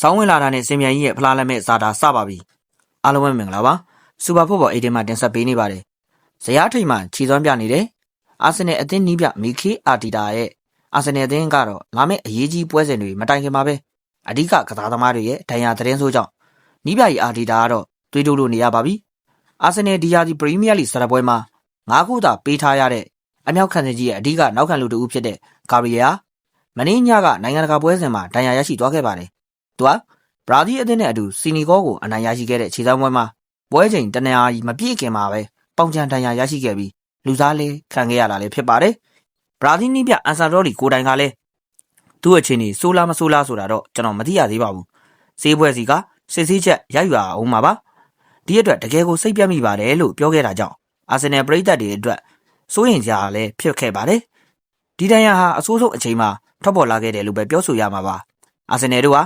ဆောင်းဝင်လာတာနဲ့စင်မြန်ကြီးရဲ့ဖလားလက်မဲ့စာတာစပါပြီအားလုံးပဲမင်္ဂလာပါစူပါဖွတ်ဘောအေဒီမှာတင်ဆက်ပေးနေပါတယ်ဇယားထိန်မှာခြီသွမ်းပြနေတယ်အာဆင်နယ်အသင်းနီးပြမီခေအာတီတာရဲ့အာဆင်နယ်အသင်းကတော့လာမယ့်အရေးကြီးပွဲစဉ်တွေမတိုင်ခင်မှာပဲအဓိကကစားသမားတွေရဲ့ဒဏ်ရာသတင်းဆိုးကြောင့်နီးပြကြီးအာတီတာကတော့တွေးတိုးလို့နေရပါပြီအာဆင်နယ်ဒီယာဒီပရီးမီးယားလိဆရာပွဲမှာ၅ခုသာပေးထားရတဲ့အမြောက်ခံစကြီးရဲ့အဓိကနောက်ခံလူတစ်ဦးဖြစ်တဲ့ကာရီယာမင်းညကနိုင်ငံတကာပွဲစဉ်မှာဒဏ်ရာရရှိသွားခဲ့ပါတယ် သူကဘရာဇီးအသင်းနဲ့အတူစီနီဂေါကိုအနိုင်ရရှိခဲ့တဲ့ခြေဆောင်ပွဲမှာပွဲချိန်တနင်္လာရီမပြည့်ခင်မှာပဲပေါင်ချန်တန်ရာရရှိခဲ့ပြီးလူစားလေးခံခဲ့ရတာလည်းဖြစ်ပါတယ်။ဘရာဇီးနီးပြအန်ဆာဒေါလီကိုတိုင်ကလည်းသူ့အခြေအနေဆိုးလားမဆိုးလားဆိုတာတော့ကျွန်တော်မသိရသေးပါဘူး။ဈေးပွဲစီကစစ်ဆေးချက်ရယူအောင်ပါပါ။ဒီအတွက်တကယ်ကိုစိတ်ပြတ်မိပါတယ်လို့ပြောခဲ့တာကြောင့်အာဆင်နယ်ပရိသတ်တွေအတွက်စိုးရင်ကြလည်းဖြစ်ခဲ့ပါတယ်။ဒီတန်ရာဟာအဆိုးဆုံးအချိန်မှာထွက်ပေါ်လာခဲ့တယ်လို့ပဲပြောဆိုရမှာပါ။အာဆင်နယ်တို့ဟာ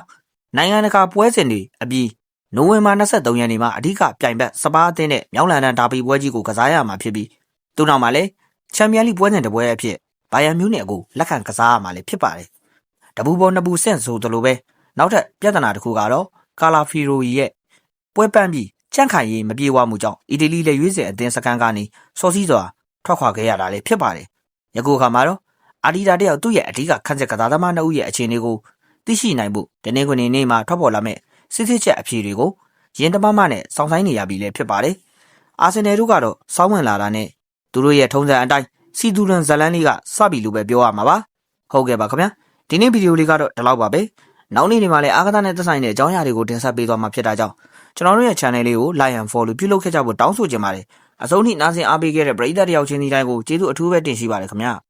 နိုင်ငံတကာပွဲစဉ်တွေအပြီးနိုဝင်ဘာ23ရက်နေ့မှာအဓိကပြိုင်ဘက်စပါးအသင်းနဲ့မြောက်လန်ဒန်ဒါဘီပွဲကြီးကိုကစားရမှာဖြစ်ပြီးသူနောက်မှာလည်းချန်ပီယံလိပွဲစဉ်တစ်ပွဲအဖြစ်ဘိုင်ယန်မြူးနယ်ကိုလက်ခံကစားရမှာလည်းဖြစ်ပါတယ်။တပူပေါ်နှစ်ပူဆင့်ဆိုသလိုပဲနောက်ထပ်ပြဿနာတစ်ခုကတော့ကာလာဖီရိုရဲ့ပွဲပန်းပြီးကြန့်ခိုင်ရေးမပြေဝမှုကြောင့်အီတလီလက်ရွေးစင်အသင်းစကန်ကနေစော်စီးစွာထွက်ခွာခဲ့ရတာလည်းဖြစ်ပါတယ်။ယခုအခါမှာတော့အာဒီတာတယောက်သူ့ရဲ့အဓိကခန့်ချက်ကစားသမားနှစ်ဦးရဲ့အခြေအနေကို သိရှိနိုင်ဖို့တနင်္ဂနွေနေ့မှာထွက်ပေါ်လာမဲ့စစ်စစ်ချက်အဖြေတွေကိုရင်တမမနဲ့စောင့်ဆိုင်နေရပြီလည်းဖြစ်ပါတယ်။အာဆင်နယ်တို့ကတော့စောင်းဝင်လာတာနဲ့သူတို့ရဲ့ထုံးစံအတိုင်းစီတူရန်ဇလန်လေးကစပြီလို့ပဲပြောရမှာပါ။ဟုတ်ကဲ့ပါခင်ဗျာ။ဒီနေ့ဗီဒီယိုလေးကတော့ဒီလောက်ပါပဲ။နောက်နေ့ဒီမှာလည်းအာကသနဲ့သက်ဆိုင်တဲ့အကြောင်းအရာတွေကိုတင်ဆက်ပေးသွားမှာဖြစ်တာကြောင့်ကျွန်တော်တို့ရဲ့ channel လေးကို like and follow ပြုလုပ်ခဲ့ကြဖို့တောင်းဆိုချင်ပါတယ်။အဆုံးထိနားဆင်အားပေးခဲ့တဲ့ပရိသတ်တယောက်ချင်းစီတိုင်းကိုကျေးဇူးအထူးပဲတင်ရှိပါတယ်ခင်ဗျာ။